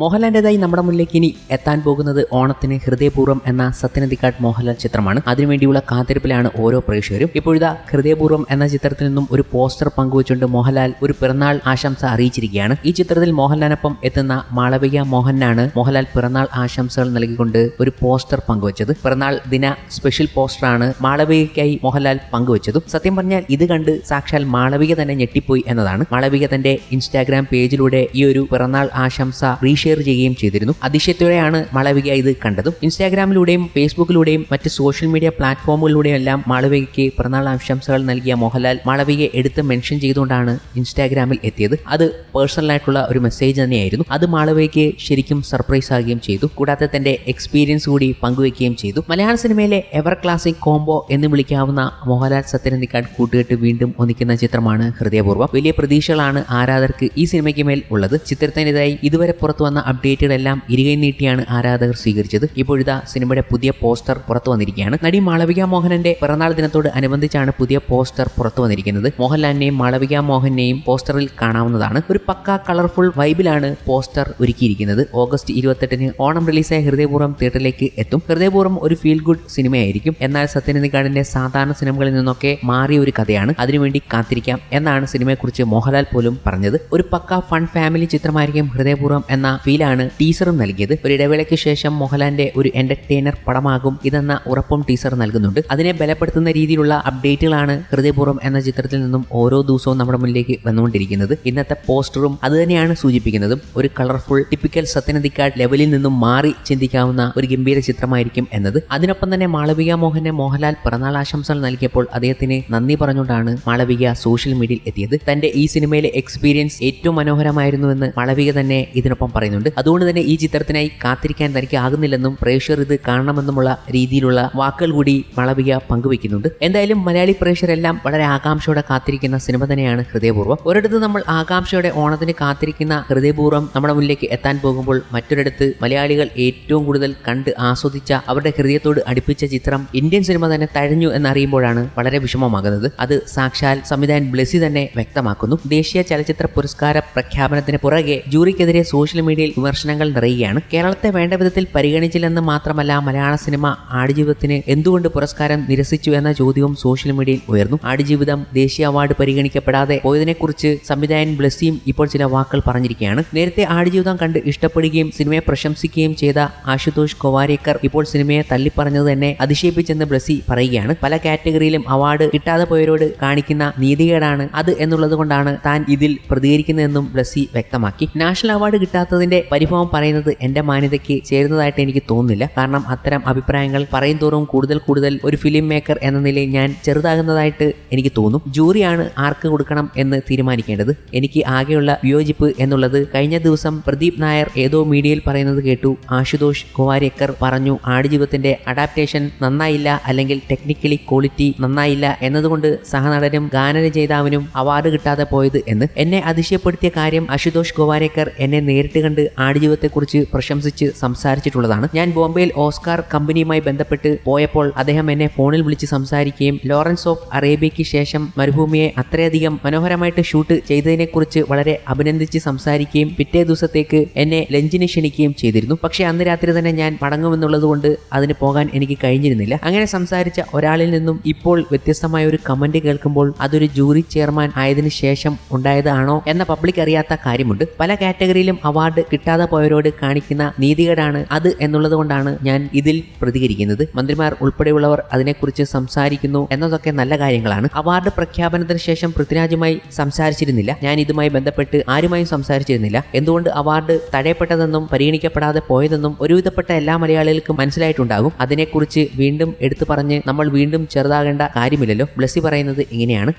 മോഹൻലാലിന്റെതായി നമ്മുടെ മുന്നിലേക്ക് ഇനി എത്താൻ പോകുന്നത് ഓണത്തിന് ഹൃദയപൂർവം എന്ന സത്യനന്ദിക്കാട് മോഹൻലാൽ ചിത്രമാണ്. അതിനുവേണ്ടിയുള്ള കാത്തിരിപ്പിലാണ് ഓരോ പ്രേക്ഷകരും. ഇപ്പോഴിതാ ഹൃദയപൂർവം എന്ന ചിത്രത്തിൽ നിന്നും ഒരു പോസ്റ്റർ പങ്കുവച്ചുകൊണ്ട് മോഹൻലാൽ ഒരു പിറന്നാൾ ആശംസ അറിയിച്ചിരിക്കുകയാണ്. ഈ ചിത്രത്തിൽ മോഹൻലാലിനൊപ്പം എത്തുന്ന മാളവിക മോഹനാണ് മോഹൻലാൽ പിറന്നാൾ ആശംസകൾ നൽകിക്കൊണ്ട് ഒരു പോസ്റ്റർ പങ്കുവച്ചത്. പിറന്നാൾ ദിന സ്പെഷ്യൽ പോസ്റ്ററാണ് മാളവികയ്ക്കായി മോഹൻലാൽ പങ്കുവച്ചതും. സത്യം പറഞ്ഞാൽ ഇത് കണ്ട് സാക്ഷാൽ മാളവിക തന്നെ ഞെട്ടിപ്പോയി എന്നതാണ്. മാളവിക തന്റെ ഇൻസ്റ്റാഗ്രാം പേജിലൂടെ ഈ ഒരു പിറന്നാൾ ആശംസ റീഷെയർ ചെയ്യുകയും ചെയ്തിരുന്നു. അതിശയത്തോടെയാണ് മാളവിക ഇത് കണ്ടതും. ഇൻസ്റ്റാഗ്രാമിലൂടെയും ഫേസ്ബുക്കിലൂടെയും മറ്റ് സോഷ്യൽ മീഡിയ പ്ലാറ്റ്ഫോമുകളിലൂടെയും എല്ലാം മാളവികയ്ക്ക് പിറന്നാൾ ആശംസകൾ നൽകിയ മോഹൻലാൽ മാളവികയെ എടുത്ത് മെൻഷൻ ചെയ്തുകൊണ്ടാണ് ഇൻസ്റ്റാഗ്രാമിൽ എത്തിയത്. അത് പേഴ്സണൽ ആയിട്ടുള്ള ഒരു മെസ്സേജ് തന്നെയായിരുന്നു. അത് മാളവികയ്ക്ക് ശരിക്കും സർപ്രൈസ് ആകുകയും ചെയ്തു. കൂടാതെ തന്റെ എക്സ്പീരിയൻസ് കൂടി പങ്കുവയ്ക്കുകയും ചെയ്തു. മലയാള സിനിമയിലെ എവർ ക്ലാസിക് കോംബോ എന്ന് വിളിക്കാവുന്ന മോഹൻലാൽ സത്യനന്ദിക്കാട് കൂട്ടുകെട്ട് വീണ്ടും ഒന്നിക്കുന്ന ചിത്രമാണ് ഹൃദയപൂർവം. വലിയ പ്രതീക്ഷകളാണ് ആരാധകർക്ക് ഈ സിനിമയ്ക്ക് മേൽ ഉള്ളത്. ചിത്രത്തിനെതിരായി ഇതുവരെ പുറത്തു വന്ന അപ്ഡേറ്റുകളെല്ലാം ഇരുകൈ നീട്ടിയാണ് ആരാധകർ സ്വീകരിച്ചത്. ഇപ്പോഴിതാ സിനിമയുടെ പുതിയ പോസ്റ്റർ പുറത്തു വന്നിരിക്കുകയാണ്. നടി മാളവിക മോഹനന്റെ പിറന്നാൾ ദിനത്തോട് അനുബന്ധിച്ചാണ് പുതിയ പോസ്റ്റർ പുറത്തു വന്നിരിക്കുന്നത്. മോഹൻലാലിനെയും മാളവിക മോഹനെയും പോസ്റ്ററിൽ കാണാവുന്നതാണ്. ഒരു പക്ക കളർഫുൾ വൈബിലാണ് പോസ്റ്റർ ഒരുക്കിയിരിക്കുന്നത്. ഓഗസ്റ്റ് ഇരുപത്തെട്ടിന് ഓണം റിലീസായ ഹൃദയപൂർവം തിയേറ്ററിലേക്ക് എത്തും. ഹൃദയപൂർവം ഒരു ഫീൽ ഗുഡ് സിനിമയായിരിക്കും. എന്നാൽ സത്യനന്ദിക്കാടിന്റെ സാധാരണ സിനിമകളിൽ നിന്നൊക്കെ മാറിയ ഒരു കഥയാണ്. അതിനുവേണ്ടി കാത്തിരിക്കാം എന്നാണ് സിനിമയെക്കുറിച്ച് മോഹൻലാൽ പോലും പറഞ്ഞത്. ഒരു പക്ക ഫൺ ഫാമിലി ചിത്രമായിരിക്കും ഹൃദയപൂർവം എന്ന ഫീലാണ് ടീസറും നൽകിയത്. ഒരു ഇടവേളയ്ക്ക് ശേഷം മോഹൻലാലിന്റെ ഒരു എന്റർടൈനർ പടമാകും ഇതെന്ന ഉറപ്പും ടീസർ നൽകുന്നുണ്ട്. അതിനെ ബലപ്പെടുത്തുന്ന രീതിയിലുള്ള അപ്ഡേറ്റുകളാണ് ഹൃദയപൂർവം എന്ന ചിത്രത്തിൽ നിന്നും ഓരോ ദിവസവും നമ്മുടെ മുന്നിലേക്ക് വന്നുകൊണ്ടിരിക്കുന്നത്. ഇന്നത്തെ പോസ്റ്ററും അതുതന്നെയാണ് സൂചിപ്പിക്കുന്നതും. ഒരു കളർഫുൾ ടിപ്പിക്കൽ സത്യനദിക്കാട് ലെവലിൽ നിന്നും മാറി ചിന്തിക്കാവുന്ന ഒരു ഗംഭീര ചിത്രമായിരിക്കും എന്നത്. അതിനൊപ്പം തന്നെ മാളവിക മോഹനെ മോഹൻലാൽ പിറന്നാൾ ആശംസകൾ നൽകിയപ്പോൾ അദ്ദേഹത്തിന് നന്ദി പറഞ്ഞുകൊണ്ടാണ് മാളവിക സോഷ്യൽ മീഡിയയിൽ എത്തിയത്. തന്റെ ഈ സിനിമയിലെ എക്സ്പീരിയൻസ് ഏറ്റവും മനോഹരമായിരുന്നുവെന്ന് മാളവിക തന്നെ ഇതിനൊപ്പം പറയുന്നുണ്ട്. അതുകൊണ്ട് തന്നെ ഈ ചിത്രത്തിനായി കാത്തിരിക്കാൻ തനിക്ക് ആകുന്നില്ലെന്നും പ്രേക്ഷകർ ഇത് കാണണമെന്നുമുള്ള രീതിയിലുള്ള വാക്കുകൾ കൂടി മാളവിക പങ്കുവെക്കുന്നുണ്ട് എന്തായാലും മലയാളി പ്രേക്ഷകരെല്ലാം വളരെ ആകാംക്ഷയോടെ കാത്തിരിക്കുന്ന സിനിമ തന്നെയാണ് ഹൃദയപൂർവം. ഒരിടത്ത് നമ്മൾ ആകാംക്ഷയോടെ ഓണത്തിന് കാത്തിരിക്കുന്ന ഹൃദയപൂർവം നമ്മുടെ മുന്നിലേക്ക് എത്താൻ പോകുമ്പോൾ മറ്റൊരിടത്ത് മലയാളികൾ ഏറ്റവും കൂടുതൽ കണ്ട് ആസ്വദിച്ച അവരുടെ ഹൃദയത്തോട് അടുപ്പിച്ച ചിത്രം ഇന്ത്യൻ സിനിമ തന്നെ തഴഞ്ഞു എന്നറിയുമ്പോഴാണ് വളരെ വിഷമമാകുന്നത്. അത് സാക്ഷാൽ സംവിധായകൻ ബ്ലെസി തന്നെ വ്യക്തമാക്കുന്നു. ദേശീയ ചലച്ചിത്ര പുരസ്കാര പ്രഖ്യാപനത്തിന് പുറകെ ജൂറിക്കെതിരെ സോഷ്യൽ മീഡിയയിൽ വിമർശനങ്ങൾ നിറയുകയാണ്. കേരളത്തെ വേണ്ട വിധത്തിൽ പരിഗണിച്ചില്ലെന്ന് മാത്രമല്ല മലയാള സിനിമ ആടുജീവിതത്തിന് എന്തുകൊണ്ട് പുരസ്കാരം നിരസിച്ചു എന്ന ചോദ്യവും സോഷ്യൽ മീഡിയയിൽ ഉയർന്നു. ആടുജീവിതം ദേശീയ അവാർഡ് പരിഗണിക്കപ്പെടാതെ പോയതിനെക്കുറിച്ച് സംവിധായൻ ബ്ലസ്സിയും ഇപ്പോൾ ചില വാക്കുകൾ പറഞ്ഞിരിക്കുകയാണ്. നേരത്തെ ആടുജീവിതം കണ്ട് ഇഷ്ടപ്പെടുകയും സിനിമയെ പ്രശംസിക്കുകയും ചെയ്ത ആശുതോഷ് കൊവാരേക്കർ ഇപ്പോൾ സിനിമയെ തള്ളിപ്പറഞ്ഞത് തന്നെ അതിശയിപ്പിച്ചെന്ന് ബ്ലസ്സി പറയുകയാണ്. പല കാറ്റഗറിയിലും അവാർഡ് കിട്ടാതെ പോയവരോട് കാണിക്കുന്ന നീതികേടാണ് അത് എന്നുള്ളത് കൊണ്ടാണ് താൻ ഇതിൽ പ്രതികരിക്കുന്നതെന്നും ബ്ലസ്സി വ്യക്തമാക്കി. നാഷണൽ അവാർഡ് കിട്ടാത്തതിന്റെ പരിഭവം പറയുന്നത് എന്റെ മാന്യതയ്ക്ക് ചേരുന്നതായിട്ട് എനിക്ക് തോന്നുന്നില്ല. കാരണം അത്തരം അഭിപ്രായങ്ങൾ പറയും തോറും കൂടുതൽ കൂടുതൽ ഒരു ഫിലിം മേക്കർ എന്ന നിലയിൽ ഞാൻ ചെറുതാകുന്നതായിട്ട് എനിക്ക് തോന്നും. ജൂറിയാണ് ആർക്ക് കൊടുക്കണം എന്ന് തീരുമാനിക്കേണ്ടത്? എനിക്ക് ആകെയുള്ള വിയോജിപ്പ് എന്നുള്ളത് കഴിഞ്ഞ ദിവസം പ്രദീപ് നായർ ഏതോ മീഡിയയിൽ പറയുന്നത് കേട്ടു. ആശുതോഷ് കുവാരിയക്കർ പറഞ്ഞു ആടുജീവിതത്തിന്റെ അഡാപ്റ്റേഷൻ നന്നായില്ല അല്ലെങ്കിൽ ടെക്നിക്കലി ക്വാളിറ്റി നന്നായില്ല എന്നതുകൊണ്ട് സഹനടനും ഗാനരചയിതാവിനും അവാർഡ് കിട്ടാതെ പോയത് എന്ന്. എന്നെ അതിശയപ്പെടുത്തിയ കാര്യം അശുതോഷ് ഗോവാരേക്കർ എന്നെ നേരിട്ട് കണ്ട് ആടുജീവിതത്തെക്കുറിച്ച് പ്രശംസിച്ച് സംസാരിച്ചിട്ടുള്ളതാണ്. ഞാൻ ബോംബെയിൽ ഓസ്കാർ കമ്പനിയുമായി ബന്ധപ്പെട്ട് പോയപ്പോൾ അദ്ദേഹം എന്നെ ഫോണിൽ വിളിച്ച് സംസാരിക്കുകയും ലോറൻസ് ഓഫ് അറേബ്യയ്ക്ക് ശേഷം മരുഭൂമിയെ അത്രയധികം മനോഹരമായിട്ട് ഷൂട്ട് ചെയ്തതിനെക്കുറിച്ച് വളരെ അഭിനന്ദിച്ച് സംസാരിക്കുകയും പിറ്റേ ദിവസത്തേക്ക് എന്നെ ലഞ്ചിന് ക്ഷണിക്കുകയും ചെയ്തിരുന്നു. പക്ഷേ അന്ന് രാത്രി തന്നെ ഞാൻ മടങ്ങുമെന്നുള്ളത് കൊണ്ട് അതിന് പോകാൻ എനിക്ക് കഴിഞ്ഞിരുന്നില്ല. അങ്ങനെ സംസാരിച്ച ഒരാളിൽ നിന്നും ഇപ്പോൾ വ്യത്യസ്തമായ ഒരു കമന്റ് കേൾക്കുമ്പോൾ അതൊരു ജൂറി ചെയർമാൻ ആയതിനു ശേഷം ഉണ്ടായതാണോ എന്ന പബ്ലിക് അറിയാത്ത കാര്യമുണ്ട്. പല കാറ്റഗറിയിലും അവാർഡ് കിട്ടാതെ പോയവരോട് കാണിക്കുന്ന നീതികേടാണ് അത് എന്നുള്ളത് കൊണ്ടാണ് ഞാൻ ഇതിൽ പ്രതികരിക്കുന്നത്. മന്ത്രിമാർ ഉൾപ്പെടെയുള്ളവർ അതിനെക്കുറിച്ച് സംസാരിക്കുന്നു എന്നതൊക്കെ നല്ല കാര്യങ്ങളാണ്. അവാർഡ് പ്രഖ്യാപനത്തിന് ശേഷം പൃഥ്വിരാജുമായി സംസാരിച്ചിരുന്നില്ല. ഞാൻ ഇതുമായി ബന്ധപ്പെട്ട് ആരുമായും സംസാരിച്ചിരുന്നില്ല. എന്തുകൊണ്ട് അവാർഡ് തടയപ്പെട്ടതെന്നും പരിഗണിക്കപ്പെടാതെ പോയതെന്നും ഒരുവിധപ്പെട്ട എല്ലാ മലയാളികൾക്കും മനസ്സിലായിട്ടുണ്ടാകും. അതിനെക്കുറിച്ച് വീണ്ടും എടുത്തു പറഞ്ഞ് നമ്മൾ വീണ്ടും ചെറുതാകേണ്ട കാര്യമില്ലല്ലോ. ബ്ലസ്സി പറയുന്നത് ഇങ്ങനെയാണ്.